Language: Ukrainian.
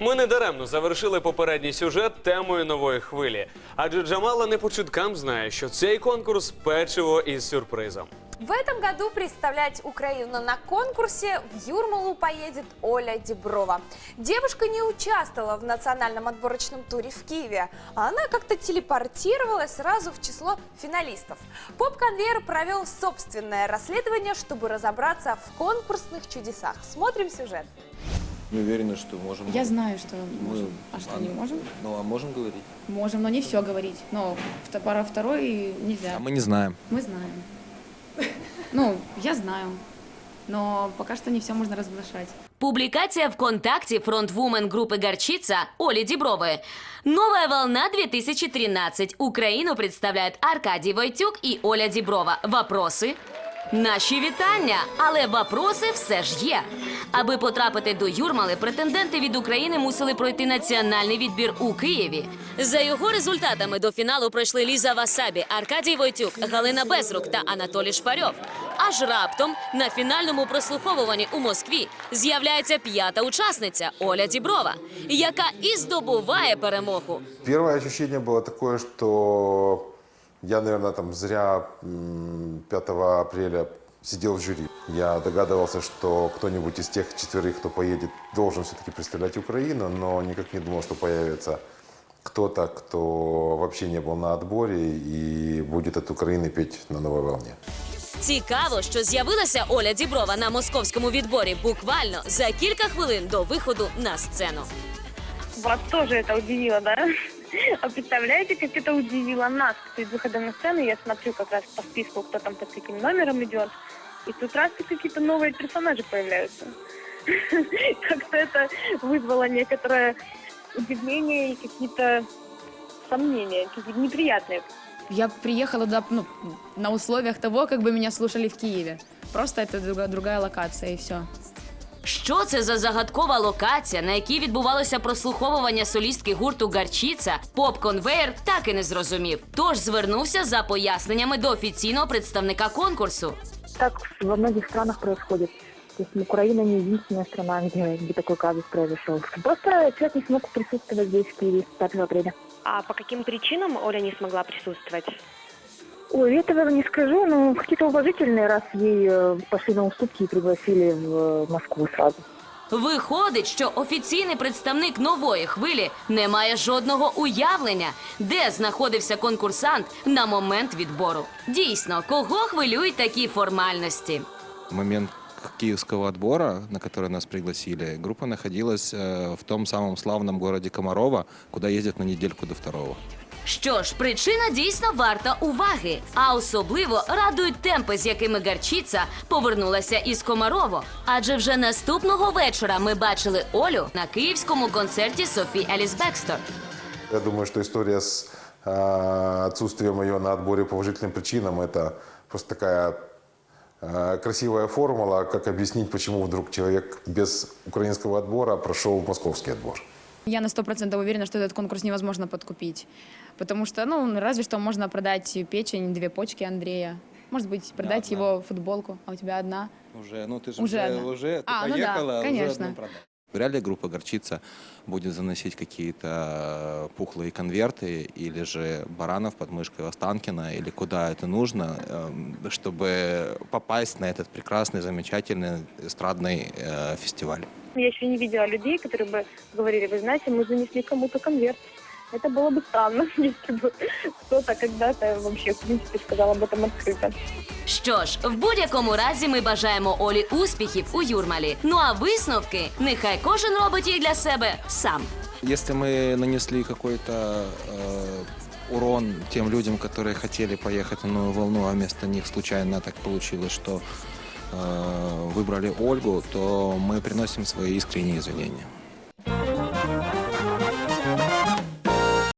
Ми не даремно завершили попередній сюжет темою нової хвилі. Адже Джамала не по чуткам знає, що цей конкурс печиво із сюрпризом. В этом году представлять Украину на конкурсе в Юрмалу поедет Оля Деброва. Девушка не участвовала в национальном отборочном туре в Киеве, а она как-то телепортировалась сразу в число финалистов. Поп-конвейер провел собственное расследование, чтобы разобраться в конкурсных чудесах. Смотрим сюжет. Не уверены, что можем. Я знаю, что Мы- можем. А что, не можем? Ну, а можем говорить? Можем, но не все говорить. Но вто- пара второй нельзя. А мы не знаем. Мы знаем. Ну, я знаю. Но пока что не все можно разглашать. Публикация ВКонтакте фронтвумен группы «Горчица» Оли Дебровой. Новая волна 2013. Украину представляют Аркадий Войтюк и Оля Діброва. Вопроси? Наші вітання, але вопроси все ж є. Аби потрапити до Юрмали, претенденти від України мусили пройти національний відбір у Києві. За його результатами до фіналу пройшли Ліза Васабі, Аркадій Войтюк, Галина Безрук та Анатолій Шпарьов. Аж раптом на фінальному прослуховуванні у Москві з'являється п'ята учасниця Оля Діброва, яка і здобуває перемогу. Первое ощущение было такое, что я, наверное, там зря м, 5 апреля сидел в жюри. Я догадывался, что кто-нибудь из тех четверых, кто поедет, должен все-таки представлять Украину, но никак не думал, что появится кто-то, кто вообще не был на отборе и будет от Украины петь на новой волне. Цікаво, що з'явилася Оля Діброва на московському відборі буквально за кілька хвилин до виходу на сцену. Вас тоже это удивило, да? А представляете, как это удивило нас перед выходом на сцену? Я смотрю как раз по списку, кто там под каким номером идет. И тут раз какие-то новые персонажи появляются. Как-то это вызвало некоторое удивление и какие-то сомнения, какие-то неприятные. Я приехала туда ну, на условиях того, как бы меня слушали в Киеве. Просто это друга- другая локация и все. Що це за загадкова локація, на якій відбувалося прослуховування солістки гурту Гарчіца, поп-конвейер так і не зрозумів. Тож звернувся за поясненнями до офіційного представника конкурсу. Так во многих странах происходит. То есть Украина не единственная страна, где, где такой казус произошел. Просто человек не смог присутствовать здесь, в Киеве, 5 апреля. А по каким причинам Оля не смогла присутствовать? Ой, этого не скажу, но какие-то уважительные, раз ей э, пошли на уступки и пригласили в э, Москву сразу. Виходить, що офіційний представник нової хвилі не має жодного уявлення, де знаходився конкурсант на момент відбору. Дійсно, кого хвилюють такі формальності? В момент киевского отбора, на который нас пригласили, группа находилась э, в том самом славном городе Комарова, куда ездят на недельку до второго. Що ж, причина дійсно варта уваги, а особливо радують темпи, з якими Гарчіца повернулася із Комарово. Адже вже наступного вечора ми бачили Олю на київському концерті Софі Еліс Бекстер. Я думаю, что история с э, отсутствием ее на отборе по уважительным причинам – это просто такая э, красивая формула, как объяснить, почему вдруг человек без украинского отбора прошел московский отбор. Я на сто процентов уверена, что этот конкурс невозможно подкупить. Потому что, ну, разве что можно продать печень, две почки Андрея. Может быть, продать одна. его футболку, а у тебя одна. Уже, ну ты же Уже уже- уже А, ну да, поехала, уже конечно. одну Вряд ли группа «Горчица» будет заносить какие-то пухлые конверты или же баранов под мышкой Останкина или куда это нужно, эм, чтобы попасть на этот прекрасный, замечательный эстрадный э, фестиваль. Я еще не видела людей, которые бы говорили, вы знаете, мы занесли кому-то конверт. Это было бы странно, если бы кто-то когда-то вообще, в принципе, сказал об этом открыто. Що ж, в будь-якому разі ми бажаємо Олі успіхів у Юрмалі. Ну а висновки нехай кожен робить їх для себе сам. Если мы нанесли какой-то э, урон тем людям, которые хотели поехать на новую волну, а вместо них случайно так получилось, что э, выбрали Ольгу, то мы приносим свои искренние извинения.